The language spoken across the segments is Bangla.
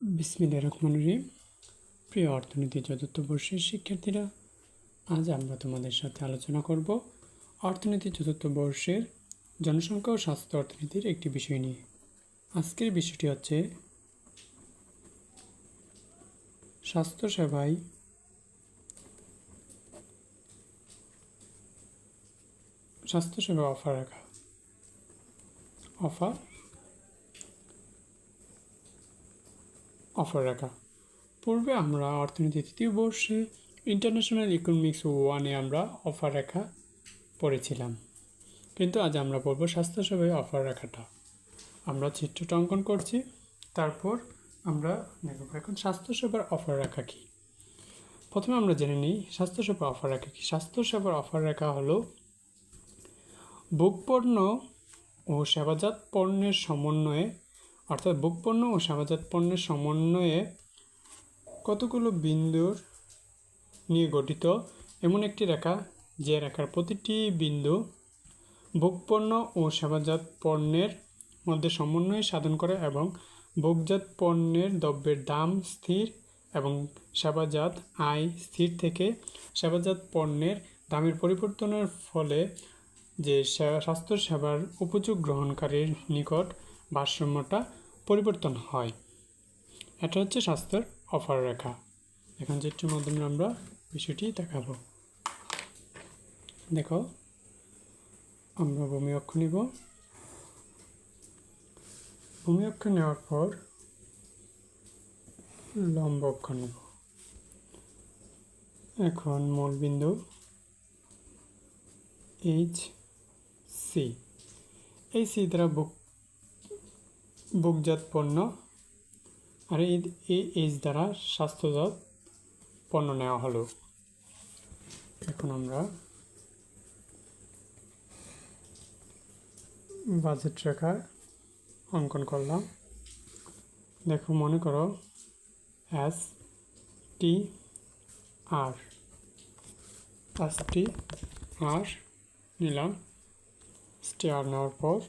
বিসমিল্লা রহমান রহিম। প্রিয় অর্থনীতি চতুর্থ বর্ষের শিক্ষার্থীরা, আজ আমরা তোমাদের সাথে আলোচনা করব অর্থনীতি চতুর্থ বর্ষের জনসংখ্যা ও স্বাস্থ্য অর্থনীতির একটি বিষয় নিয়ে। আজকের বিষয়টি হচ্ছে স্বাস্থ্য সেবায় স্বাস্থ্যসেবা অফার রাখা। অফার অফার রাখা। পূর্বে আমরা অর্থনীতি তৃতীয় বর্ষে ইন্টারন্যাশনাল ইকোনমিক্স ওয়ানে আমরা অফার রেখা পড়েছিলাম। কিন্তু আজ আমরা পড়ব স্বাস্থ্যসেবায় অফার রাখাটা। আমরা চিত্রটা অঙ্কন করছি, তারপর আমরা দেখব এখন স্বাস্থ্যসেবার অফার রাখা কী। প্রথমে আমরা জেনে নিই স্বাস্থ্যসেবা অফার রাখা কী। স্বাস্থ্যসেবার অফার রাখা হলো বুকপণ্য ও সেবাজাত পণ্যের সমন্বয়ে অর্থাৎ বুকপণ্য ও সেবাজাত পণ্যের সমন্বয়ে কতগুলো বিন্দুর নিয়ে গঠিত? এমন একটি রেখা যে রেখার প্রতিটি বিন্দু বুকপণ্য ও সেবাজাত পণ্যের মধ্যে সমন্বয় সাধন করে এবং ভোগজাত পণ্যের দ্রব্যের দাম স্থির এবং সেবাজাত আয় স্থির থেকে সেবাজাত পণ্যের দামের পরিবর্তনের ফলে যে সে- স্বাস্থ্য সেবার উপযোগ গ্রহণকারীর নিকট ভারসাম্যটা পরিবর্তন হয়। এটা হচ্ছে স্বাস্থ্যের অফার রেখা। এখন যেটির মাধ্যমে আমরা বিষয়টি দেখাবো। দেখো, আমরা ভূমি অক্ষ নিব। ভূমি অক্ষ নেওয়ার পর লম্ব অক্ষ নেব। এখন মূলবিন্দু এইচ সি এই সি দ্বারা বুক বুকজাত পণ্য আর এই এই এইচ দ্বারা স্বাস্থ্যজাত পণ্য নেওয়া হলো। এখন আমরা বাজেট রেখা অঙ্কন করলাম। দেখো, মনে করো এস টি আর এস টি আর নিলাম। স্টেয়ার নেওয়ার পর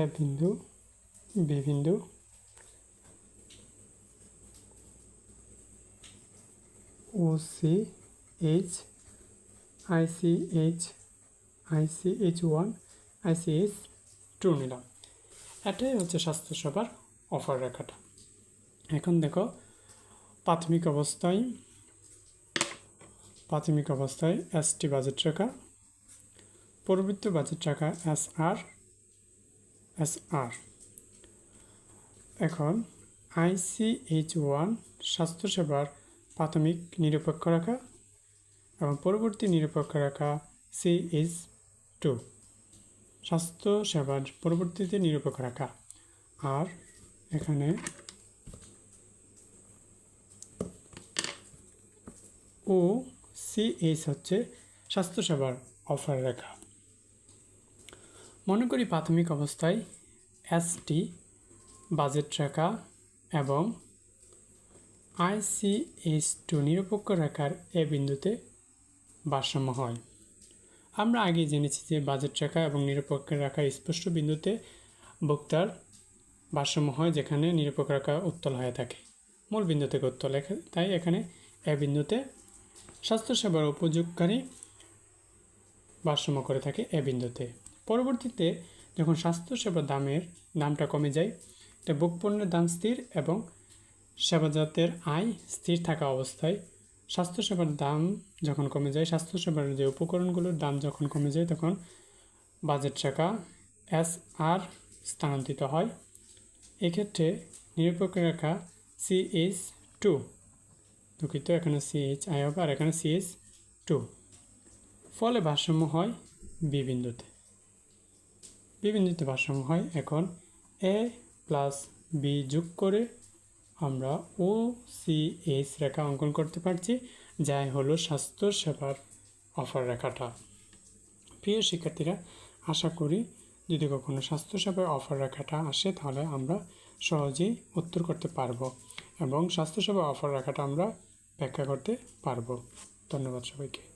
এ বিন্দু বি বিন্দু। O C H I C H I C H one I C H two নিলাম। এটাই হচ্ছে স্বাস্থ্যসেবার অফার রেখাটা। এখন দেখো, প্রাথমিক অবস্থায় প্রাথমিক অবস্থায় এস টি বাজেট রেখা পরবর্তী বাজেট রেখা এস আর এস আর। এখন আইসিএইচ ওয়ান স্বাস্থ্যসেবার প্রাথমিক নিরপেক্ষ রেখা এবং পরবর্তী নিরপেক্ষ রেখা সিএইচ টু। স্বাস্থ্য সেবার পরবর্তীতে নিরপেক্ষ রেখা। আর এখানে ও সিএইচ হচ্ছে স্বাস্থ্যসেবার অফার রেখা। মনে করি প্রাথমিক অবস্থায় এসটি বাজেট রেখা এবং আইসিএস টু নিরপেক্ষ রেখার এ বিন্দুতে ভারসাম্য হয়। আমরা আগে জেনেছি যে বাজেট রেখা এবং নিরপেক্ষ রেখা স্পষ্ট বিন্দুতে বক্তার ভারসাম্য হয় যেখানে নিরপেক্ষ রেখা উত্তল হয়ে থাকে, মূল বিন্দু থেকে উত্তল তাই এখানে এ বিন্দুতে স্বাস্থ্যসেবার উপযোগকারী ভারসাম্য করে থাকে এ বিন্দুতে। পরবর্তীতে যখন স্বাস্থ্যসেবা দামের দামটা কমে যায় এটা বুক পণ্যের দাম স্থির এবং সেবাজাতের আয় স্থির থাকা অবস্থায় স্বাস্থ্যসেবার দাম যখন কমে যায়, স্বাস্থ্যসেবার যে উপকরণগুলোর দাম যখন কমে যায়, তখন বাজেট টাকা এস আর স্থানান্তরিত হয়। এক্ষেত্রে নিরপেক্ষ রেখা সিএইচ টু, দুঃখিত, এখানে সিএইচ আই হবে আর এখানে সিএইচ টু। ফলে ভারসাম্য হয় বি বিন্দুতে। বি বিন্দুতে ভারসাম্য হয়। এখন এ প্লাস বি যোগ করে আমরা ও সি এইচ রেখা অঙ্কন করতে পারছি যাই হলো স্বাস্থ্য সেবার অফার রেখাটা। প্রিয় শিক্ষার্থীরা, আশা করি যদি কখনো স্বাস্থ্যসেবার অফার রেখাটা আসে, তাহলে আমরা সহজেই উত্তর করতে পারব এবং স্বাস্থ্যসেবা অফার রেখাটা আমরা ব্যাখ্যা করতে পারব। ধন্যবাদ সবাইকে।